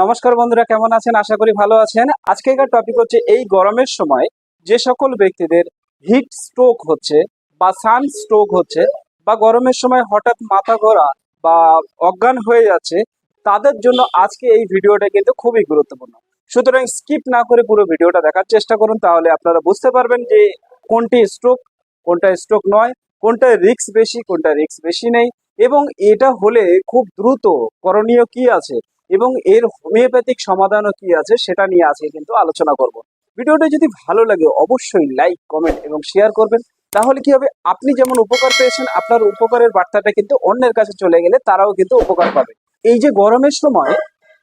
নমস্কার বন্ধুরা, কেমন আছেন? আশা করি ভালো আছেন। আজকেকার টপিক হচ্ছে এই গরমের সময় যে সকল ব্যক্তিদের হিট স্ট্রোক হচ্ছে বা সান স্ট্রোক হচ্ছে বা গরমের সময় হঠাৎ মাথা ঘোরা বা অজ্ঞান হয়ে যাচ্ছে, তাদের জন্য আজকে এই ভিডিওটা কিন্তু খুবই গুরুত্বপূর্ণ। সুতরাং স্কিপ না করে পুরো ভিডিওটা দেখার চেষ্টা করুন, তাহলে আপনারা বুঝতে পারবেন যে কোনটি স্ট্রোক কোনটা স্ট্রোক নয়, কোনটা রিস্ক বেশি, কোনটা রিক্স বেশি নেই। এবং এটা হলে খুব দ্রুত করণীয় কি আছে? এবং এর হোমিওপ্যাথিক সমাধানও কি আছে সেটা নিয়ে আজকে কিন্তু আলোচনা করব। ভিডিওটা যদি ভালো লাগে অবশ্যই লাইক, কমেন্ট এবং শেয়ার করবেন। তাহলে কি হবে? আপনি যেমন উপকার পেয়েছেন, আপনার উপকারের বার্তাটা কিন্তু অন্যের কাছে চলে গেলে তারাও কিন্তু উপকার পাবে। এই যে গরমের সময়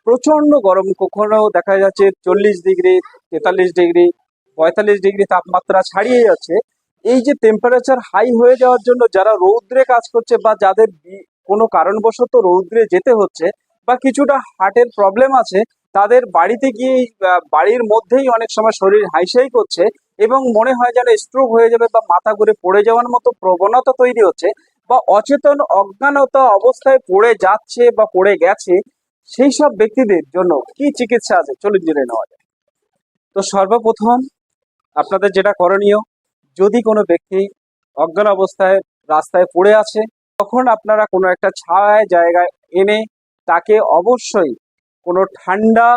প্রচণ্ড গরম, কখনো দেখা যাচ্ছে চল্লিশ ডিগ্রি, তেতাল্লিশ ডিগ্রি, পঁয়তাল্লিশ ডিগ্রি তাপমাত্রা ছাড়িয়ে যাচ্ছে। এই যে টেম্পারেচার হাই হয়ে যাওয়ার জন্য যারা রৌদ্রে কাজ করছে বা যাদের কোনো কারণবশত রৌদ্রে যেতে হচ্ছে বা কিছুটা হার্টের প্রবলেম আছে, তাদের বাড়িতে গিয়ে বাড়ির মধ্যেই অনেক সময় শরীর হাইসাই করছে এবং মনে হয় যেন স্ট্রোক হয়ে যাবে বা মাথা ঘুরে পড়ে যাওয়ার মতো প্রবণতা তৈরি হচ্ছে বা অচেতন অজ্ঞানতা অবস্থায় পড়ে যাচ্ছে বা পড়ে গেছে, সেই সব ব্যক্তিদের জন্য কি চিকিৎসা আছে? চলুন জেনে নেওয়া যায় তো সর্বপ্রথম আপনাদের যেটা করণীয়, যদি কোনো ব্যক্তি অজ্ঞান অবস্থায় রাস্তায় পড়ে আছে, তখন আপনারা কোনো একটা ছায় জায়গায় এনে তাকে অবশ্যই কোনো ঠান্ডা,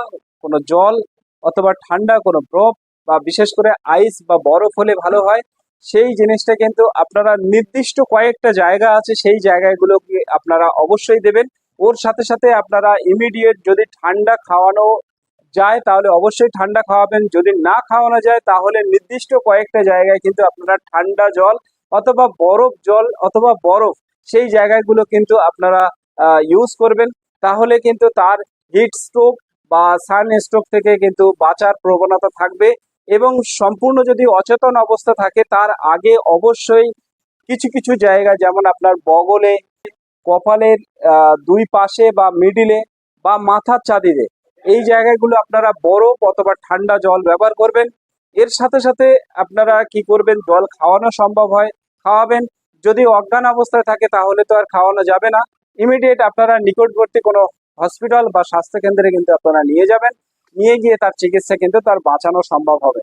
কোনো জল অথবা ঠান্ডা কোনো বরফ বা বিশেষ করে আইস বা বরফ হলে ভালো হয়। সেই জিনিসটা কিন্তু আপনারা নির্দিষ্ট কয়েকটা জায়গা আছে, সেই জায়গাগুলোকে আপনারা অবশ্যই দেবেন। ওর সাথে সাথে আপনারা ইমিডিয়েট যদি ঠান্ডা খাওয়ানো যায়, তাহলে অবশ্যই ঠান্ডা খাওয়াবেন। যদি না খাওয়ানো যায়, তাহলে নির্দিষ্ট কয়েকটা জায়গায় কিন্তু আপনারা ঠান্ডা জল অথবা বরফ জল অথবা বরফ, সেই জায়গাগুলো কিন্তু আপনারা ইউজ করবেন। তাহলে কিন্তু তার হিট স্ট্রোক বা সান স্ট্রোক থেকে কিন্তু বাঁচার প্রবণতা থাকবে এবং সম্পূর্ণ যদি অচেতন অবস্থা থাকে, তার আগে অবশ্যই কিছু কিছু জায়গা, যেমন আপনার বগলে, কপালের দুই পাশে বা মিডিলে বা মাথার চাঁদিতে এই জায়গাগুলো আপনারা বরফ অথবা ঠান্ডা জল ব্যবহার করবেন। এর সাথে সাথে আপনারা কি করবেন, জল খাওয়ানো সম্ভব হয়, খাওয়াবেন। যদি অজ্ঞান অবস্থায় থাকে, তাহলে তো আর খাওয়ানো যাবে না। ইমিডিয়েট আপনারা নিকটবর্তী কোনো হসপিটাল বা স্বাস্থ্য কেন্দ্রে কিন্তু আপনারা নিয়ে যাবেন। নিয়ে গিয়ে তার চিকিৎসা কিন্তু তার বাঁচানো সম্ভব হবে।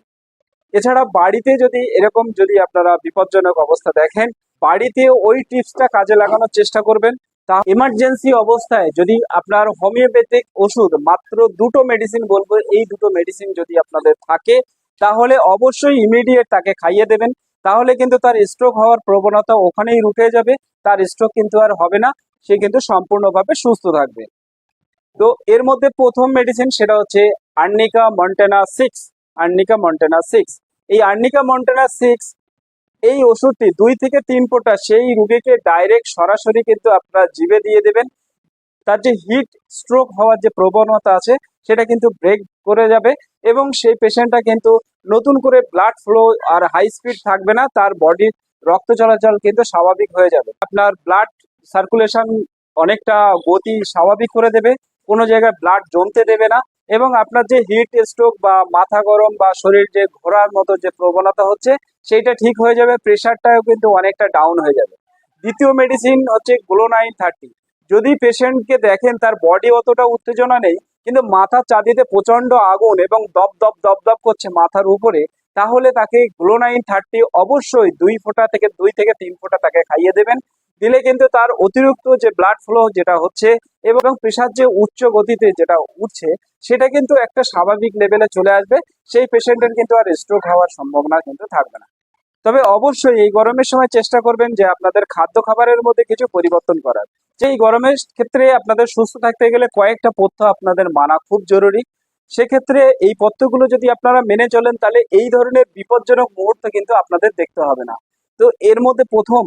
এছাড়া বাড়িতে যদি এরকম যদি আপনারা বিপজ্জনক অবস্থা দেখেন, বাড়িতে ওই টিপসটা কাজে লাগানোর চেষ্টা করবেন। তা ইমার্জেন্সি অবস্থায় যদি আপনার হোমিওপ্যাথিক ওষুধ মাত্র দুটো মেডিসিন বলব, এই দুটো মেডিসিন যদি আপনাদের থাকে, তাহলে অবশ্যই ইমিডিয়েট তাকে খাইয়ে দেবেন। তাহলে কিন্তু তার স্ট্রোক হওয়ার প্রবণতা ওখানেই রুটে যাবে, তার স্ট্রোক কিন্তু আর হবে না। সে কিন্তু সম্পূর্ণভাবে সুস্থ থাকবে। তো এর মধ্যে প্রথম মেডিসিন সেটা হচ্ছে arnica montana six, arnica montana six. এই আর্নিকা মন্টেনা সিক্স এই ওষুধটি দুই থেকে তিন ফোঁটা সেই রুগীকে ডাইরেক্ট সরাসরি কিন্তু আপনারা জিভে দিয়ে দেবেন। তার যে হিট স্ট্রোক হওয়ার যে প্রবণতা আছে, সেটা কিন্তু ব্রেক করে যাবে এবং সেই পেশেন্টটা কিন্তু নতুন করে ব্লাড ফ্লো আর হাই স্পিড থাকবে না, তার বডির রক্ত চলাচল কিন্তু স্বাভাবিক হয়ে যাবে। আপনার ব্লাড সার্কুলেশন অনেকটা গতি স্বাভাবিক করে দেবে, কোনো জায়গায় ব্লাড জমতে দেবে না এবং আপনার যে হিট স্ট্রোক বা মাথা গরম বা শরীর যে ঘোরার মতো যে প্রবণতা হচ্ছে, সেইটা ঠিক হয়ে যাবে প্রেশারটাও কিন্তু অনেকটা ডাউন হয়ে যাবে। দ্বিতীয় মেডিসিন হচ্ছে গ্লোনাইন থার্টি যদি পেশেন্টকে দেখেন, তার বডি অতটা উত্তেজনা নেই, কিন্তু মাথার চাঁদিতে প্রচণ্ড আগুন এবং দপ দপ দপ দপ করছে মাথার উপরে, তাহলে তাকে গ্লোনাইন থার্টি অবশ্যই দুই ফোঁটা থেকে, দুই থেকে তিন ফোঁটা তাকে খাইয়ে দেবেন। দিলে কিন্তু তার অতিরিক্ত যে ব্লাড ফ্লো যেটা হচ্ছে এবং প্রেশার যে উচ্চ গতিতে যেটা উঠছে, সেটা কিন্তু একটা স্বাভাবিক লেভেলে চলে আসবে। সেই পেশেন্টের কিন্তু আর স্ট্রোক হওয়ার সম্ভাবনা কিন্তু থাকবে না। তবে অবশ্যই এই গরমের সময় চেষ্টা করবেন যে আপনাদের খাদ্য খাবারের মধ্যে কিছু পরিবর্তন করার। যে এই গরমের ক্ষেত্রে আপনাদের সুস্থ থাকতে গেলে কয়েকটা পথ্য আপনাদের মানা খুব জরুরি। সেক্ষেত্রে এই পথ্যগুলো যদি আপনারা মেনে চলেন, তাহলে এই ধরনের বিপজ্জনক মুহূর্ত কিন্তু আপনাদের দেখতে হবে না। তো এর মধ্যে প্রথম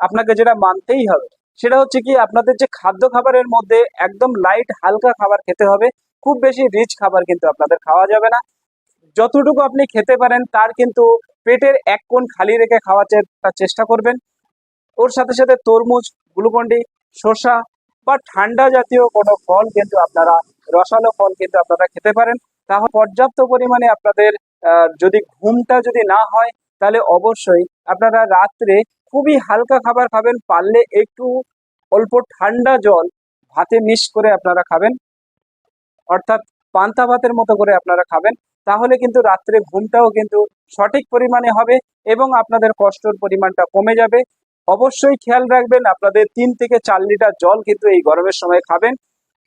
আপনাকে যেটা মানতেই হবে, সেটা হচ্ছে কি আপনাদের যে খাদ্য খাবারের মধ্যে একদম লাইট হালকা খাবার খেতে হবে, খুব বেশি রিচ খাবার কিন্তু আপনাদের খাওয়া যাবে না। যতটুকু আপনি খেতে পারেন, তার কিন্তু পেটের এক কোণ খালি রেখে খাওয়ার চেষ্টা করবেন। ওর সাথে সাথে তরমুজ, গ্লুকন্ডি, শসা বা ঠান্ডা জাতীয় কোনো ফল কিন্তু আপনারা, রসালো ফল কিন্তু আপনারা খেতে পারেন। তাহলে পর্যাপ্ত পরিমাণে আপনাদের যদি ঘুমটা যদি না হয়, তাহলে অবশ্যই আপনারা রাত্রে খুবই হালকা খাবার খাবেন, পারলে একটু অল্প ঠান্ডা জল ভাতে মিক্স করে আপনারা খাবেন। অর্থাৎ পান্তা ভাতের মতো করে আপনারা খাবেন। তাহলে কিন্তু রাত্রে ঘুমটাও কিন্তু সঠিক পরিমাণে হবে এবং আপনাদের কষ্টর পরিমাণটা কমে যাবে। অবশ্যই খেয়াল রাখবেন, আপনাদের তিন থেকে চার লিটার জল কিন্তু এই গরমের সময় খাবেন।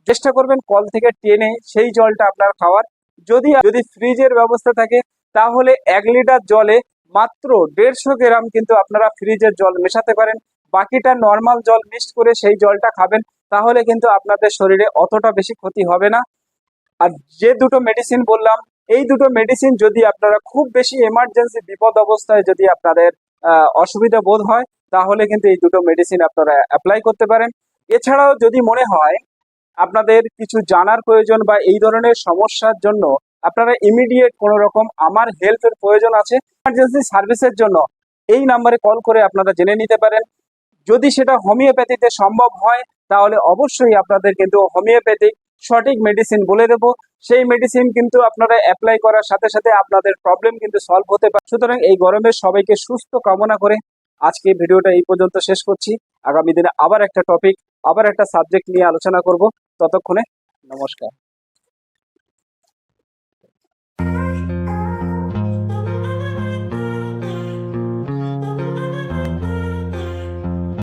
চেষ্টা করবেন কল থেকে টেনে সেই জলটা আপনার খাওয়ার। যদি যদি ফ্রিজের ব্যবস্থা থাকে, তাহলে এক লিটার জলে মাত্র দেড়শো গ্রাম কিন্তু আপনারা ফ্রিজের জল মেশাতে পারেন। বাকিটা নর্মাল জল মিক্সড করে সেই জলটা খাবেন, তাহলে কিন্তু আপনাদের শরীরে অতটা বেশি ক্ষতি হবে না। আর যে দুটো মেডিসিন বললাম, এই দুটো মেডিসিন যদি আপনারা খুব বেশি এমার্জেন্সি বিপদ অবস্থায় যদি আপনাদের অসুবিধা বোধ হয়, তাহলে কিন্তু এই দুটো মেডিসিন আপনারা অ্যাপ্লাই করতে পারেন। এছাড়াও যদি মনে হয় আপনাদের কিছু জানার প্রয়োজন বা এই ধরনের সমস্যার জন্য আপনারা ইমিডিয়েট কোনো রকম আমার হেল্পের প্রয়োজন আছে ইমার্জেন্সি সার্ভিসের জন্য এই নাম্বারে কল করে আপনারা জেনে নিতে পারেন। যদি সেটা হোমিওপ্যাথিতে সম্ভব হয়, তাহলে অবশ্যই আপনাদের কিন্তু হোমিওপ্যাথিক সঠিক মেডিসিন বলে দেবো। সেই মেডিসিন কিন্তু আপনারা অ্যাপ্লাই করার সাথে সাথে আপনাদের প্রবলেম কিন্তু সলভ হতে পারে। সুতরাং এই গরমে সবাইকে সুস্থ কামনা করে আজকে ভিডিওটা এই পর্যন্ত শেষ করছি। আগামী দিনে আবার একটা টপিক আবার একটা সাবজেক্ট নিয়ে আলোচনা করব। ততক্ষণে নমস্কার।